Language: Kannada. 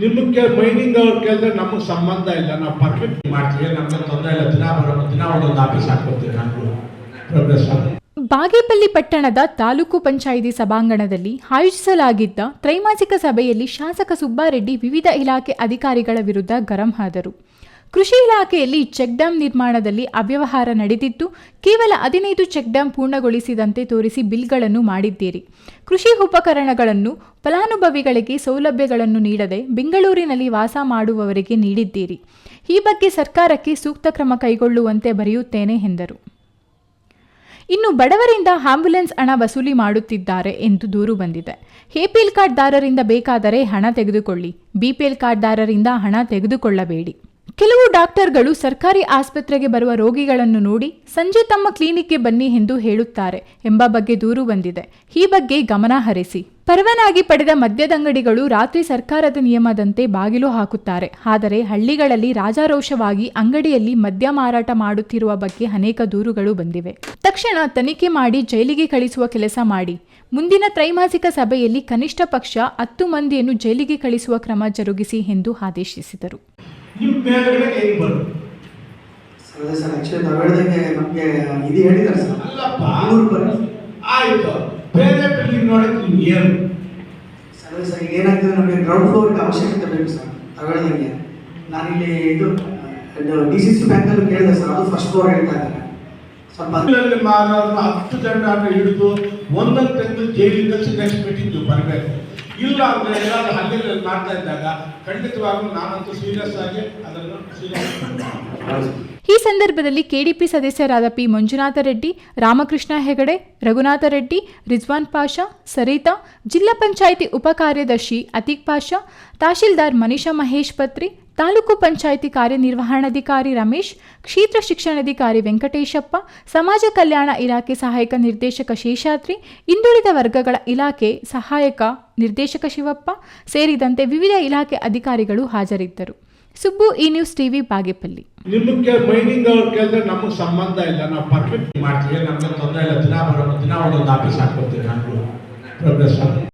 ನಿಮಗೆ ಮೈನಿಂಗ್ ಅವ್ರ ಕೇಳಿದ್ರೆ ನಮಗೆ ಸಂಬಂಧ ಇಲ್ಲ, ನಾವು ಪರ್ಫೆಕ್ಟ್ ಮಾಡ್ತೀವಿ. ನಮಗೆ ತೊಂದರೆ ಇಲ್ಲ, ದಿನ ಬರೋ ದಿನ ಒಂದೊಂದು ಆಫೀಸ್ ಹಾಕ್ಕೊಡ್ತೀವಿ ನಾನು. ಪ್ರೋಗ್ರೆಸ್ ಬಾಗೇಪಲ್ಲಿ ಪಟ್ಟಣದ ತಾಲೂಕು ಪಂಚಾಯಿತಿ ಸಭಾಂಗಣದಲ್ಲಿ ಆಯೋಜಿಸಲಾಗಿದ್ದ ತ್ರೈಮಾಸಿಕ ಸಭೆಯಲ್ಲಿ ಶಾಸಕ ಸುಬ್ಬಾರೆಡ್ಡಿ ವಿವಿಧ ಇಲಾಖೆ ಅಧಿಕಾರಿಗಳ ವಿರುದ್ಧ ಗರಂ ಆದರು ಕೃಷಿ ಇಲಾಖೆಯಲ್ಲಿ ಚೆಕ್ ಡ್ಯಾಂ ನಿರ್ಮಾಣದಲ್ಲಿ ಅವ್ಯವಹಾರ ನಡೆದಿದ್ದು ಕೇವಲ ಹದಿನೈದು ಚೆಕ್ ಡ್ಯಾಂ ಪೂರ್ಣಗೊಳಿಸಿದಂತೆ ತೋರಿಸಿ ಬಿಲ್ಗಳನ್ನು ಮಾಡಿದ್ದೀರಿ. ಕೃಷಿ ಉಪಕರಣಗಳನ್ನು, ಫಲಾನುಭವಿಗಳಿಗೆ ಸೌಲಭ್ಯಗಳನ್ನು ನೀಡದೆ ಬೆಂಗಳೂರಿನಲ್ಲಿ ವಾಸ ಮಾಡುವವರಿಗೆ ನೀಡಿದ್ದೀರಿ. ಈ ಬಗ್ಗೆ ಸರ್ಕಾರಕ್ಕೆ ಸೂಕ್ತ ಕ್ರಮ ಕೈಗೊಳ್ಳುವಂತೆ ಬರೆಯುತ್ತೇನೆ ಎಂದರು. ಇನ್ನು ಬಡವರಿಂದ ಆಂಬ್ಯುಲೆನ್ಸ್ ಹಣ ವಸೂಲಿ ಮಾಡುತ್ತಿದ್ದಾರೆ ಎಂದು ದೂರು ಬಂದಿದೆ. ಎಪಿಎಲ್ ಕಾರ್ಡ್ದಾರರಿಂದ ಬೇಕಾದರೆ ಹಣ ತೆಗೆದುಕೊಳ್ಳಿ. ಬಿಪಿಎಲ್ ಕಾರ್ಡ್ದಾರರಿಂದ ಹಣ ತೆಗೆದುಕೊಳ್ಳಬೇಡಿ. ಕೆಲವು ಡಾಕ್ಟರ್ಗಳು ಸರ್ಕಾರಿ ಆಸ್ಪತ್ರೆಗೆ ಬರುವ ರೋಗಿಗಳನ್ನು ನೋಡಿ ಸಂಜೆ ತಮ್ಮ ಕ್ಲಿನಿಕ್ಗೆ ಬನ್ನಿ ಎಂದು ಹೇಳುತ್ತಾರೆ ಎಂಬ ಬಗ್ಗೆ ದೂರು ಬಂದಿದೆ. ಈ ಬಗ್ಗೆ ಗಮನ ಹರಿಸಿ. ಪರವಾನಗಿ ಪಡೆದ ಮದ್ಯದಂಗಡಿಗಳು ರಾತ್ರಿ ಸರ್ಕಾರದ ನಿಯಮದಂತೆ ಬಾಗಿಲು ಹಾಕುತ್ತಾರೆ. ಆದರೆ ಹಳ್ಳಿಗಳಲ್ಲಿ ರಾಜಾರೋಷವಾಗಿ ಅಂಗಡಿಯಲ್ಲಿ ಮದ್ಯ ಮಾರಾಟ ಮಾಡುತ್ತಿರುವ ಬಗ್ಗೆ ಅನೇಕ ದೂರುಗಳು ಬಂದಿವೆ. ತಕ್ಷಣ ತನಿಖೆ ಮಾಡಿ ಜೈಲಿಗೆ ಕಳಿಸುವ ಕೆಲಸ ಮಾಡಿ. ಮುಂದಿನ ತ್ರೈಮಾಸಿಕ ಸಭೆಯಲ್ಲಿ ಕನಿಷ್ಠ ಪಕ್ಷ ಹತ್ತು ಮಂದಿಯನ್ನು ಜೈಲಿಗೆ ಕಳಿಸುವ ಕ್ರಮ ಜರುಗಿಸಿ ಎಂದು ಆದೇಶಿಸಿದರು. ನಿಮ್ಮ ಮೇಲ್ಗಡೆ ಹೆಂಗ್ ಬರುತ್ತೆ? ಅದೇ ಸರ್ ಆ್ಯಕ್ಚುಲಿ ನಾವು ಹೇಳ್ದಂಗೆ ನಮಗೆ ಇದು ಹೇಳಿದ್ದಾರೆ ಸರ್. ಅಲ್ಲಪ್ಪ. ಆಯ್ತು. ಬೇರೆ ಬಿಲ್ಡಿಂಗ್ ನೋಡಕ್ಕೆ ನಿಮ್ಗೆ ಏನು? ಸರ್ ಸರ್ ಏನಾಗ್ತದೆ ನಮಗೆ ಗ್ರೌಂಡ್ ಫ್ಲೋರ್ಗೆ ಅವಶ್ಯಕತೆ ಬೇಕು ಸರ್ ನಾವು ಹೇಳ್ದಂಗೆ. ನಾನಿಲ್ಲಿ ಇದು ಡಿ ಸಿ ಸಿ ಬ್ಯಾಂಕಲ್ಲೂ ಕೇಳಿದೆ ಸರ್ ಅದು ಫಸ್ಟ್ ಫ್ಲೋರ್ ಹೇಳ್ತಾ ಇದ್ದಾರೆ. ಸ್ವಲ್ಪ ಹತ್ತು ಜನ ಹಿಡಿದು ಒಂದೊಂದು ತೆಗೆದು ಜೈಲಿಂದ ನೆಕ್ಸ್ಟ್ ಮೀಟಿಂಗ್ ಬರಬೇಕು. ಇಲ್ಲ ಅಂದ್ರೆ ಏನಾದ್ರು ಹಲ್ಲೆಲ್ಲ ಮಾಡ್ತಾ ಇದ್ದಾಗ ಖಂಡಿತವಾಗ್ಲೂ ನಾನಂತೂ ಸೀರಿಯಸ್ ಆಗಿ ಅದನ್ನು ಸೀರಿಯಸ್ ಈ ಸಂದರ್ಭದಲ್ಲಿ ಕೆಡಿಪಿ ಸದಸ್ಯರಾದ ಪಿ ಮಂಜುನಾಥ ರೆಡ್ಡಿ, ರಾಮಕೃಷ್ಣ ಹೆಗಡೆ, ರಘುನಾಥ ರೆಡ್ಡಿ, ರಿಜ್ವಾನ್ ಪಾಷಾ, ಸರಿತಾ, ಜಿಲ್ಲಾ ಪಂಚಾಯಿತಿ ಉಪಕಾರ್ಯದರ್ಶಿ ಅತೀಕ್ ಪಾಷಾ, ತಹಶೀಲ್ದಾರ್ ಮನೀಷಾ ಮಹೇಶ್ ಪತ್ರಿ ತಾಲೂಕು ಪಂಚಾಯಿತಿ ಕಾರ್ಯನಿರ್ವಹಣಾಧಿಕಾರಿ ರಮೇಶ್, ಕ್ಷೇತ್ರ ಶಿಕ್ಷಣಾಧಿಕಾರಿ ವೆಂಕಟೇಶಪ್ಪ, ಸಮಾಜ ಕಲ್ಯಾಣ ಇಲಾಖೆ ಸಹಾಯಕ ನಿರ್ದೇಶಕ ಶೇಷಾದ್ರಿ, ಹಿಂದುಳಿದ ವರ್ಗಗಳ ಇಲಾಖೆ ಸಹಾಯಕ ನಿರ್ದೇಶಕ ಶಿವಪ್ಪ ಸೇರಿದಂತೆ ವಿವಿಧ ಇಲಾಖೆ ಅಧಿಕಾರಿಗಳು ಹಾಜರಿದ್ದರು. ಸುಬ್ಬು ಈ ನ್ಯೂಸ್ ಟಿವಿ ಬಾಗೇಪಲ್ಲಿ. ನಿಮಗೆ ಮೈನಿಂಗ್ ಅವ್ರು ಕೇಳಿದ್ರೆ ನಮಗೆ ಸಂಬಂಧ ಇಲ್ಲ. ನಾವು ಪರ್ಫೆಕ್ಟ್ ಮಾಡ್ತೀವಿ. ನಮಗೆ ತೊಂದರೆ ಇಲ್ಲ. ದಿನ ಬರೋ ದಿನ ಒಂದೊಂದು ಆಫೀಸ್ ಹಾಕ್ಕೊಡ್ತೀವಿ. ನಾನು ಪ್ರೋಗ್ರೆಸ್